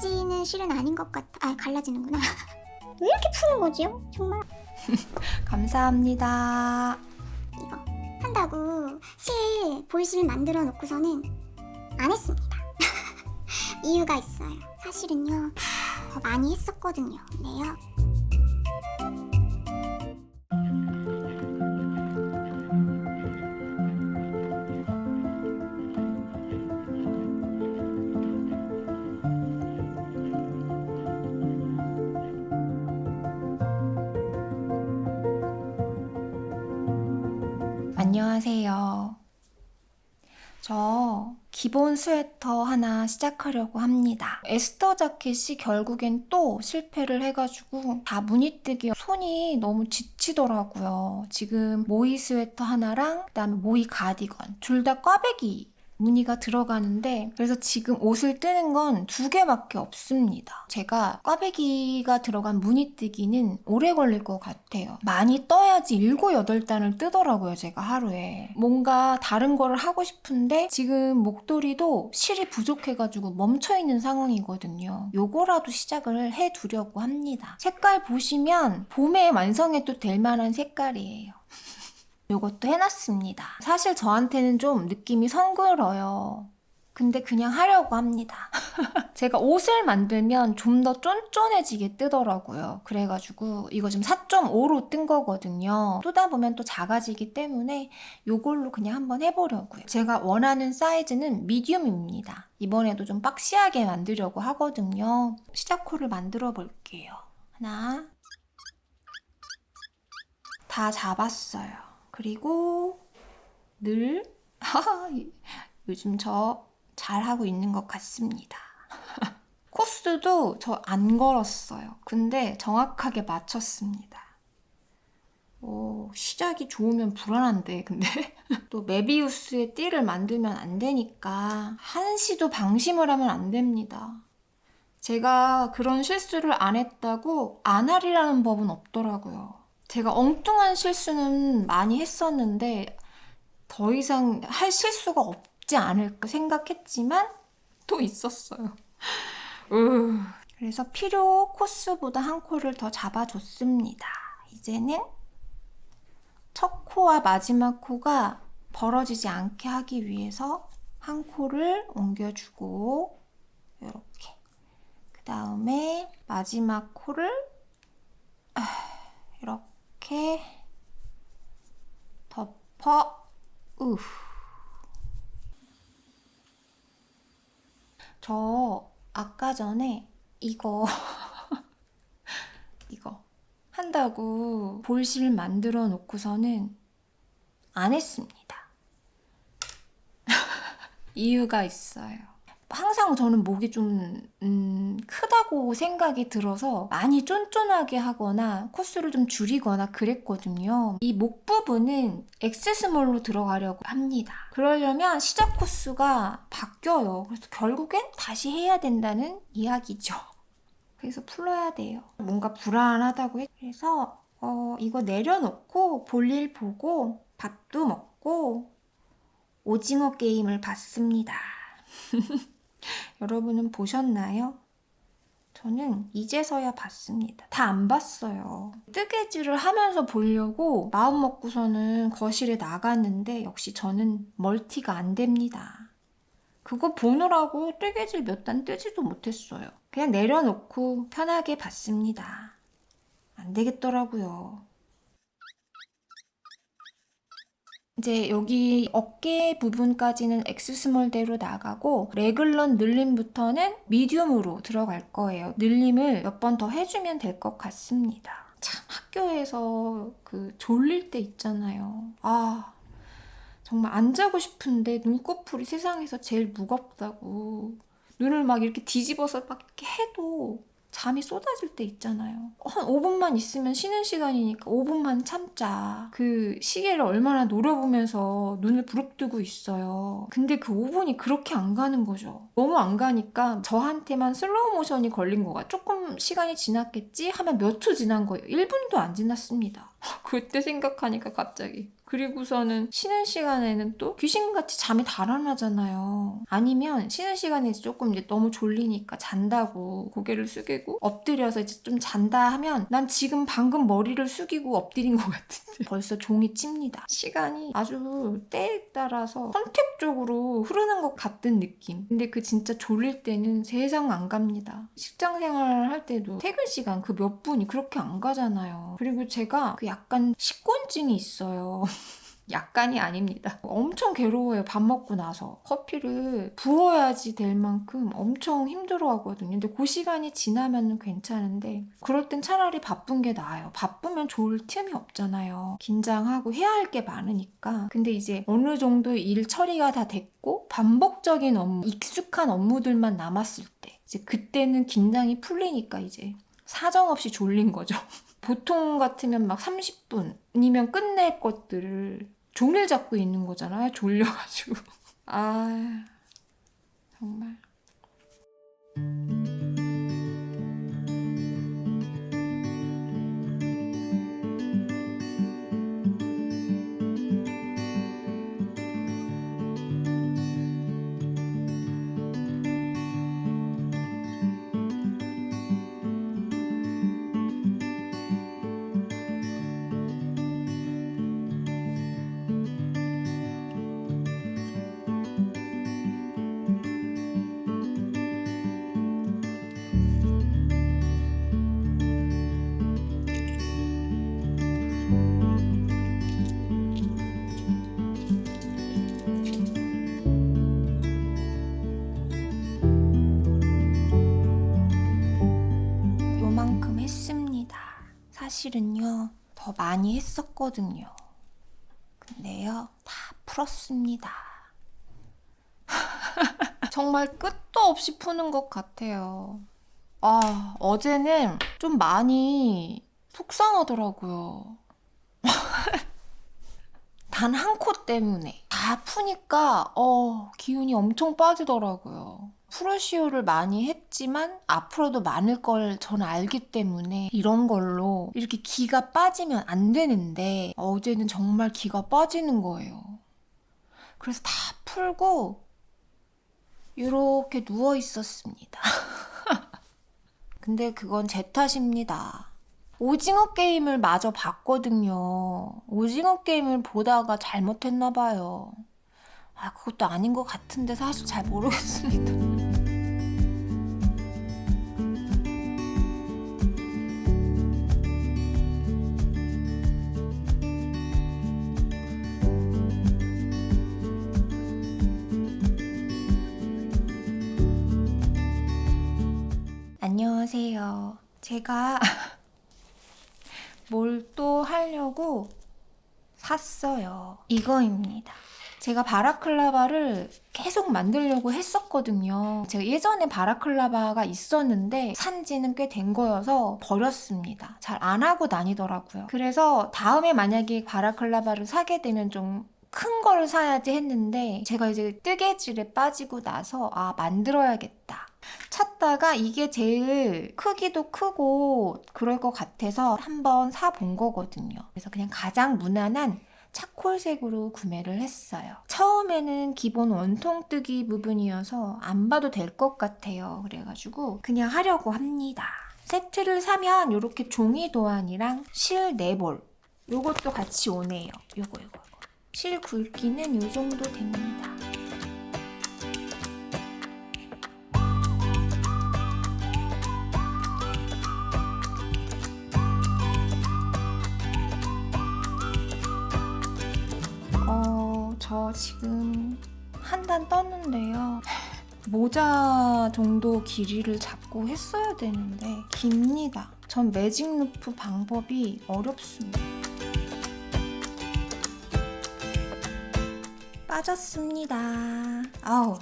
갈라지는 실은 아닌 것 같아. 아, 갈라지는구나. 왜 이렇게 푸는 거지요? 정말 감사합니다. 이거 한다고 실 볼실 만들어 놓고서는 안 했습니다. 이유가 있어요. 사실은요 더 많이 했었거든요. 네요. 안녕하세요. 저 기본 스웨터 하나 시작하려고 합니다. 에스터 자켓이 결국엔 또 실패를 해가지고 다 무늬뜨기 손이 너무 지치더라고요. 지금 모이 스웨터 하나랑 그다음에 모이 가디건 둘 다 꽈배기 무늬가 들어가는데 그래서 지금 옷을 뜨는 건 두 개밖에 없습니다. 제가 꽈배기가 들어간 무늬뜨기는 오래 걸릴 것 같아요. 많이 떠야지 7, 8단을 뜨더라고요, 제가 하루에. 뭔가 다른 거를 하고 싶은데 지금 목도리도 실이 부족해가지고 멈춰있는 상황이거든요. 요거라도 시작을 해두려고 합니다. 색깔 보시면 봄에 완성해도 될 만한 색깔이에요. 요것도 해놨습니다. 사실 저한테는 좀 느낌이 성그러요. 근데 그냥 하려고 합니다. 제가 옷을 만들면 좀 더 쫀쫀해지게 뜨더라고요. 그래가지고 이거 지금 4.5로 뜬 거거든요. 뜨다 보면 또 작아지기 때문에 요걸로 그냥 한번 해보려고요. 제가 원하는 사이즈는 미디움입니다. 이번에도 좀 박시하게 만들려고 하거든요. 시작호를 만들어 볼게요. 하나. 다 잡았어요. 그리고 늘 요즘 저 잘하고 있는 것 같습니다. 코스도 저 안 걸었어요. 근데 정확하게 맞췄습니다. 오, 시작이 좋으면 불안한데, 근데. 또 메비우스의 띠를 만들면 안 되니까, 한시도 방심을 하면 안 됩니다. 제가 그런 실수를 안 했다고 안 하리라는 법은 없더라고요. 제가 엉뚱한 실수는 많이 했었는데, 더 이상 할 실수가 없지 않을까 생각했지만, 또 있었어요. 으. 그래서 필요 코스보다 한 코를 더 잡아줬습니다. 이제는 첫 코와 마지막 코가 벌어지지 않게 하기 위해서 한 코를 옮겨주고 이렇게 그 다음에 마지막 코를 아, 이렇게 덮어 우. 저 아까 전에 이거 이거 한다고 볼실 만들어 놓고서는 안 했습니다. 이유가 있어요. 항상 저는 목이 좀 음, 크다고 생각이 들어서 많이 쫀쫀하게 하거나 코스를 좀 줄이거나 그랬거든요. 이 목 부분은 엑스스몰로 들어가려고 합니다. 그러려면 시작 코스가 바뀌어요. 그래서 결국엔 다시 해야 된다는 이야기죠. 그래서 풀어야 돼요. 뭔가 불안하다고 해. 그래서 어, 이거 내려놓고 볼일 보고 밥도 먹고 오징어 게임을 봤습니다. 여러분은 보셨나요? 저는 이제서야 봤습니다. 다 안 봤어요. 뜨개질을 하면서 보려고 마음 먹고서는 거실에 나갔는데 역시 저는 멀티가 안 됩니다. 그거 보느라고 뜨개질 몇 단 뜨지도 못했어요. 그냥 내려놓고 편하게 봤습니다. 안 되겠더라고요. 이제 여기 어깨 부분까지는 엑스스몰대로 나가고 레글런 늘림부터는 미디움으로 들어갈 거예요. 늘림을 몇 번 더 해주면 될 것 같습니다. 참 학교에서 그 졸릴 때 있잖아요. 아 정말 안 자고 싶은데 눈꺼풀이 세상에서 제일 무겁다고 눈을 막 이렇게 뒤집어서 막 이렇게 해도 잠이 쏟아질 때 있잖아요. 한 5분만 있으면 쉬는 시간이니까 5분만 참자. 그 시계를 얼마나 노려보면서 눈을 부릅뜨고 있어요. 근데 그 5분이 그렇게 안 가는 거죠. 너무 안 가니까 저한테만 슬로우 모션이 걸린 거가 조금 시간이 지났겠지 하면 몇 초 지난 거예요. 1분도 안 지났습니다. 그때 생각하니까 갑자기 그리고서는 쉬는 시간에는 또 귀신같이 잠이 달아나잖아요. 아니면 쉬는 시간에 조금 이제 너무 졸리니까 잔다고 고개를 숙이고 엎드려서 이제 좀 잔다 하면 난 지금 방금 머리를 숙이고 엎드린 것 같은데 벌써 종이 찝니다. 시간이 아주 때에 따라서 선택적으로 흐르는 것 같은 느낌. 근데 그 진짜 졸릴 때는 세상 안 갑니다. 직장 생활 할 때도 퇴근 시간 그 몇 분이 그렇게 안 가잖아요. 그리고 제가 그 약간 식곤증이 있어요. 약간이 아닙니다. 엄청 괴로워요. 밥 먹고 나서. 커피를 부어야지 될 만큼 엄청 힘들어 하거든요. 근데 그 시간이 지나면 괜찮은데, 그럴 땐 차라리 바쁜 게 나아요. 바쁘면 좋을 틈이 없잖아요. 긴장하고 해야 할 게 많으니까. 근데 이제 어느 정도 일 처리가 다 됐고, 반복적인 업무, 익숙한 업무들만 남았을 때, 이제 그때는 긴장이 풀리니까 이제 사정없이 졸린 거죠. 보통 같으면 막 30분이면 끝낼 것들을 종일 잡고 있는 거잖아요. 졸려가지고. 아, 정말. 사실은요, 더 많이 했었거든요. 근데요, 다 풀었습니다. 정말 끝도 없이 푸는 것 같아요. 아, 어제는 좀 많이 속상하더라고요. 단 한 코 때문에. 다 푸니까, 어, 기운이 엄청 빠지더라고요. 프로시오를 많이 했지만 앞으로도 많을 걸 저는 알기 때문에 이런 걸로 이렇게 기가 빠지면 안 되는데 어제는 정말 기가 빠지는 거예요. 그래서 다 풀고 이렇게 누워 있었습니다. 근데 그건 제 탓입니다. 오징어 게임을 마저 봤거든요. 오징어 게임을 보다가 잘못했나 봐요. 아, 그것도 아닌 것 같은데 사실 잘 모르겠습니다. 제가 뭘 또 하려고 샀어요. 이거입니다. 제가 바라클라바를 계속 만들려고 했었거든요. 제가 예전에 바라클라바가 있었는데 산 지는 꽤 된 거여서 버렸습니다. 잘 안 하고 다니더라고요. 그래서 다음에 만약에 바라클라바를 사게 되면 좀 큰 걸 사야지 했는데 제가 이제 뜨개질에 빠지고 나서 아 만들어야겠다. 찾다가 이게 제일 크기도 크고 그럴 것 같아서 한번 사본 거거든요. 그래서 그냥 가장 무난한 차콜색으로 구매를 했어요. 처음에는 기본 원통 뜨기 부분이어서 안 봐도 될 것 같아요. 그래가지고 그냥 하려고 합니다. 세트를 사면 이렇게 종이 도안이랑 실 4볼 요것도 같이 오네요. 요거 요거 요거. 실 굵기는 요 정도 됩니다. 지금 한 단 떴는데요. 모자 정도 길이를 잡고 했어야 되는데 깁니다. 전 매직 루프 방법이 어렵습니다. 빠졌습니다. 아우,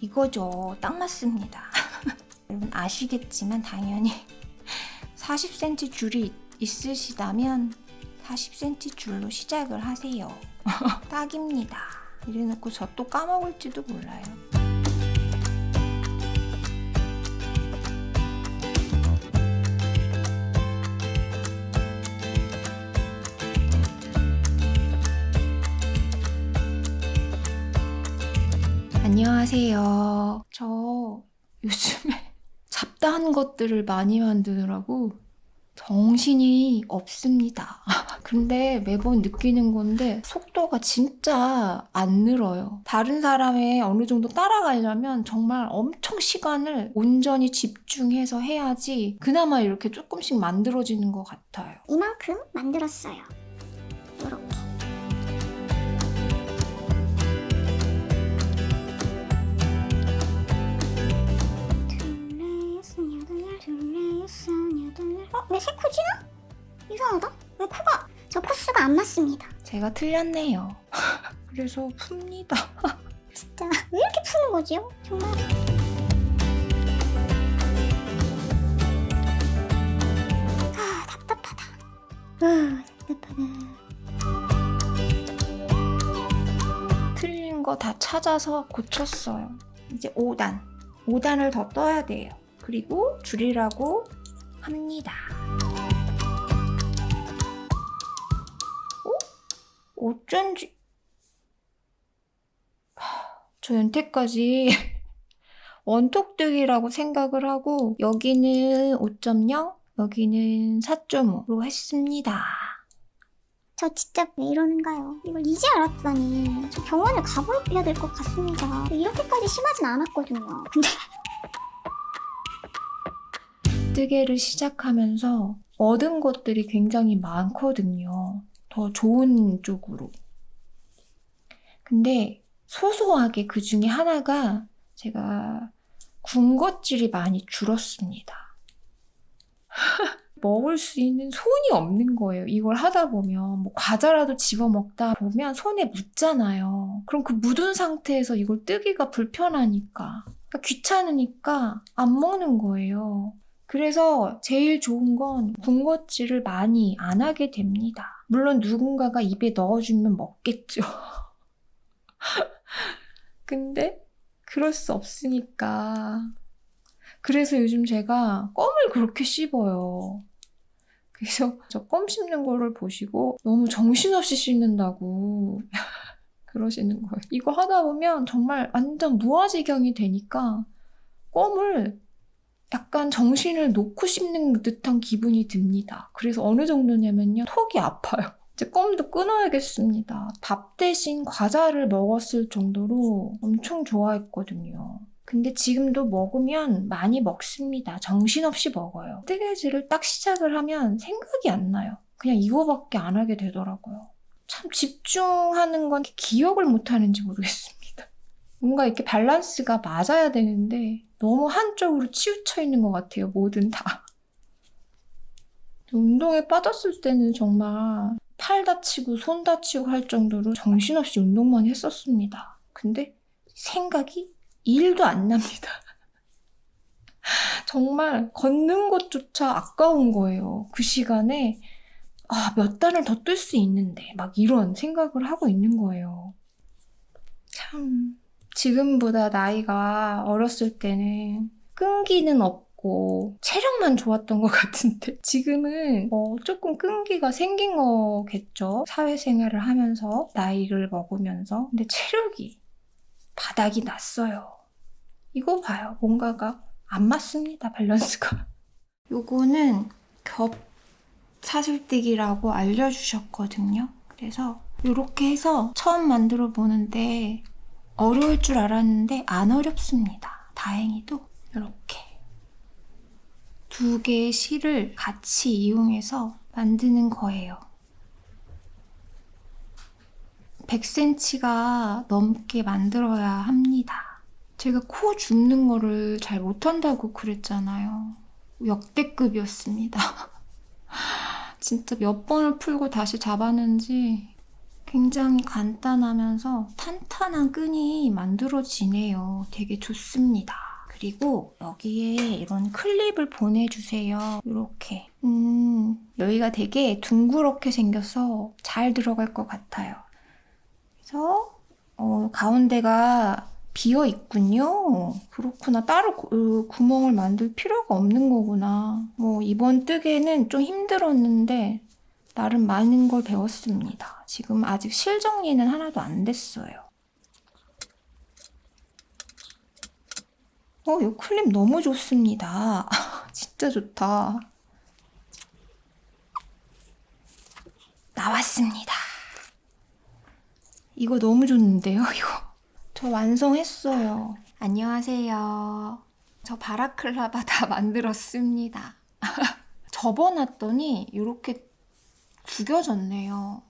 이거죠. 딱 맞습니다. 여러분 아시겠지만 당연히 40cm 줄이 있으시다면 40cm 줄로 시작을 하세요. 딱입니다. 이래놓고 저 또 까먹을지도 몰라요. 안녕하세요. 저 요즘에 잡다한 것들을 많이 만드느라고 정신이 없습니다. 근데 매번 느끼는 건데 속도가 진짜 안 늘어요. 다른 사람의 어느 정도 따라가려면 정말 엄청 시간을 온전히 집중해서 해야지 그나마 이렇게 조금씩 만들어지는 것 같아요. 이만큼 만들었어요. 이렇게. 어? 왜새 코지나? 이상하다. 왜 코가 저 코스가 안 맞습니다. 제가 틀렸네요. 그래서 풉니다. 진짜 왜 이렇게 푸는 거지요? 정말. 아 답답하다. 아 답답하다. 틀린 거 다 찾아서 고쳤어요. 이제 5단. 5단을 더 떠야 돼요. 그리고 줄이라고 합니다. 어쩐지. 하, 저 연태까지 원톡뜨기라고 생각을 하고 여기는 5.0, 여기는 4.5로 했습니다. 저 진짜 왜 이러는가요? 이걸 이제 알았다니 저 병원을 가봐야 될 것 같습니다. 이렇게까지 심하진 않았거든요. 근데 뜨개를 시작하면서 얻은 것들이 굉장히 많거든요. 더 좋은 쪽으로. 근데 소소하게 그 중에 하나가 제가 군것질이 많이 줄었습니다. 먹을 수 있는 손이 없는 거예요. 이걸 하다 보면 뭐 과자라도 집어 먹다 보면 손에 묻잖아요. 그럼 그 묻은 상태에서 이걸 뜨기가 불편하니까 그러니까 귀찮으니까 안 먹는 거예요. 그래서 제일 좋은 건 군것질을 많이 안 하게 됩니다. 물론 누군가가 입에 넣어주면 먹겠죠. 근데 그럴 수 없으니까. 그래서 요즘 제가 껌을 그렇게 씹어요. 그래서 저 껌 씹는 거를 보시고 너무 정신없이 씹는다고 그러시는 거예요. 이거 하다 보면 정말 완전 무아지경이 되니까 껌을 약간 정신을 놓고 씹는 듯한 기분이 듭니다. 그래서 어느 정도냐면요. 턱이 아파요. 이제 껌도 끊어야겠습니다. 밥 대신 과자를 먹었을 정도로 엄청 좋아했거든요. 근데 지금도 먹으면 많이 먹습니다. 정신없이 먹어요. 뜨개질을 딱 시작을 하면 생각이 안 나요. 그냥 이거밖에 안 하게 되더라고요. 참 집중하는 건 기억을 못 하는지 모르겠습니다. 뭔가 이렇게 밸런스가 맞아야 되는데 너무 한쪽으로 치우쳐 있는 것 같아요. 뭐든 다. 운동에 빠졌을 때는 정말 팔 다치고 손 다치고 할 정도로 정신없이 운동만 했었습니다. 근데 생각이 1도 안 납니다. 정말 걷는 것조차 아까운 거예요. 그 시간에 아, 몇 단을 더 뜰 수 있는데 막 이런 생각을 하고 있는 거예요. 참 지금보다 나이가 어렸을 때는 끈기는 없고 체력만 좋았던 것 같은데 지금은 어, 조금 끈기가 생긴 거겠죠. 사회생활을 하면서 나이를 먹으면서 근데 체력이 바닥이 났어요. 이거 봐요. 뭔가가 안 맞습니다. 밸런스가. 요거는 겹 사슬뜨기라고 알려주셨거든요. 그래서 이렇게 해서 처음 만들어 보는데 어려울 줄 알았는데 안 어렵습니다. 다행히도 이렇게 두 개의 실을 같이 이용해서 만드는 거예요. 100cm가 넘게 만들어야 합니다. 제가 코 줍는 거를 잘 못한다고 그랬잖아요. 역대급이었습니다. 진짜 몇 번을 풀고 다시 잡았는지 굉장히 간단하면서 탄탄한 끈이 만들어지네요. 되게 좋습니다. 그리고 여기에 이런 클립을 보내주세요. 이렇게. 음, 여기가 되게 둥그렇게 생겨서 잘 들어갈 것 같아요. 그래서 어, 가운데가 비어 있군요. 그렇구나. 따로 구, 으, 구멍을 만들 필요가 없는 거구나. 뭐 이번 뜨개는 좀 힘들었는데 나름 많은 걸 배웠습니다. 지금 아직 실 정리는 하나도 안 됐어요. 어, 이 클립 너무 좋습니다. 진짜 좋다. 나왔습니다. 이거 너무 좋은데요, 이거. 저 완성했어요. 안녕하세요. 저 바라클라바 다 만들었습니다. 접어놨더니 이렇게 구겨졌네요.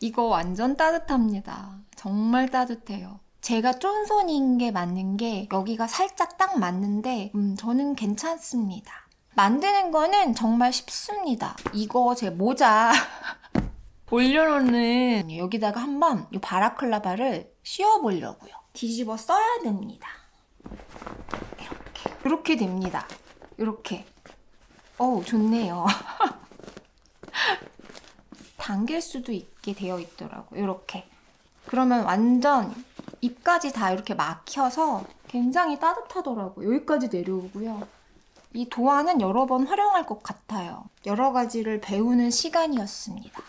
이거 완전 따뜻합니다. 정말 따뜻해요. 제가 쫀손인 게 맞는 게 여기가 살짝 딱 맞는데 음, 저는 괜찮습니다. 만드는 거는 정말 쉽습니다. 이거 제 모자 올려놓는 여기다가 한번 이 바라클라바를 씌워보려고요. 뒤집어 써야 됩니다. 이렇게. 이렇게 됩니다. 이렇게. 어우, 좋네요. 당길 수도 있게 되어 있더라고요. 이렇게. 그러면 완전 입까지 다 이렇게 막혀서 굉장히 따뜻하더라고요. 여기까지 내려오고요. 이 도안은 여러 번 활용할 것 같아요. 여러 가지를 배우는 시간이었습니다.